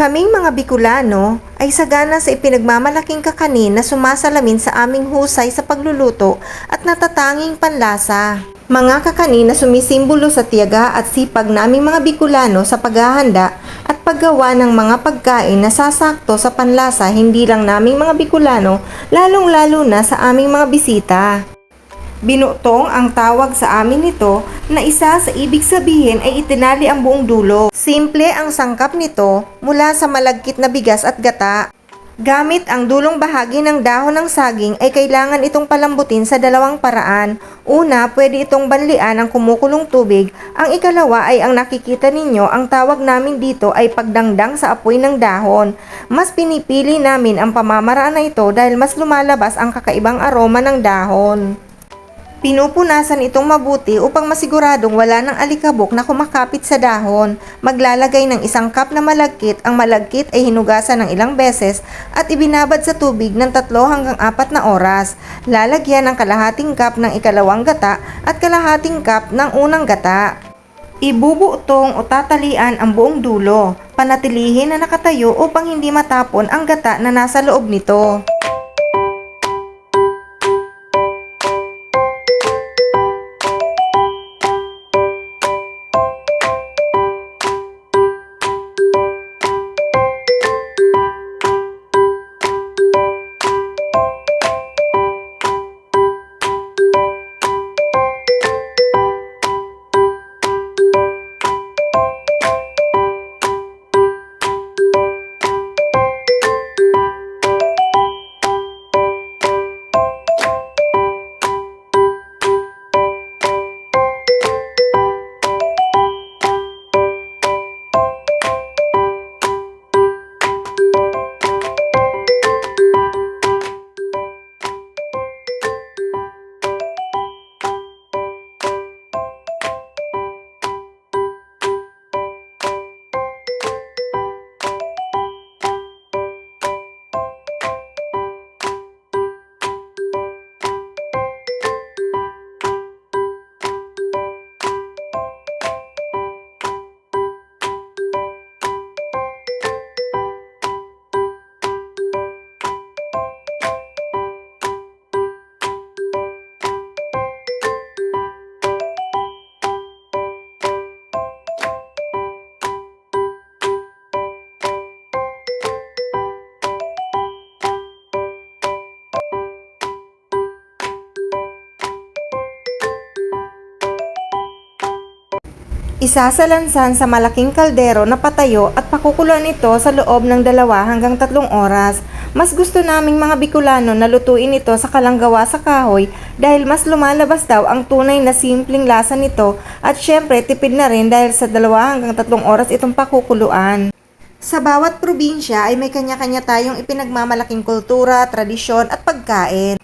Kaming mga Bicolano ay sagana sa ipinagmamalaking kakanin na sumasalamin sa aming husay sa pagluluto at natatanging panlasa. Mga kakanin na sumisimbolo sa tiyaga at sipag naming mga Bicolano sa paghahanda at paggawa ng mga pagkain na sasakto sa panlasa hindi lang naming mga Bicolano, lalong-lalo na sa aming mga bisita. Binutong ang tawag sa amin nito na isa sa ibig sabihin ay itinali ang buong dulo. Simple ang sangkap nito mula sa malagkit na bigas at gata. Gamit ang dulong bahagi ng dahon ng saging ay kailangan itong palambutin sa dalawang paraan. Una, pwede itong banlian ng kumukulong tubig. Ang ikalawa ay ang nakikita ninyo, ang tawag namin dito ay pagdangdang sa apoy ng dahon. Mas pinipili namin ang pamamaraan na ito dahil mas lumalabas ang kakaibang aroma ng dahon. Pinupunasan itong mabuti upang masiguradong wala ng alikabok na kumakapit sa dahon. Maglalagay ng isang cup na malagkit. Ang malagkit ay hinugasan ng ilang beses at ibinabad sa tubig ng tatlo hanggang apat na oras. Lalagyan ng kalahating cup ng ikalawang gata at kalahating cup ng unang gata. Ibubuotong o tatalian ang buong dulo. Panatilihin na nakatayo upang hindi matapon ang gata na nasa loob nito. you Isasalansan sa malaking kaldero na patayo at pakukuluan ito sa loob ng dalawa hanggang tatlong oras. Mas gusto naming mga Bicolano na lutuin ito sa kalanggawa sa kahoy dahil mas lumalabas daw ang tunay na simpleng lasa nito at syempre tipid na rin dahil sa dalawa hanggang tatlong oras itong pakukuluan. Sa bawat probinsya ay may kanya-kanya tayong ipinagmamalaking kultura, tradisyon at pagkain.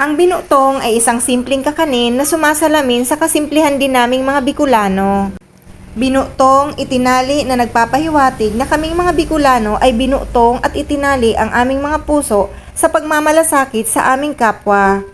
Ang binutong ay isang simpleng kakanin na sumasalamin sa kasimplihan din naming mga Bicolano. Binutong, itinali na nagpapahiwatig na kaming mga Bicolano ay binutong at itinali ang aming mga puso sa pagmamalasakit sa aming kapwa.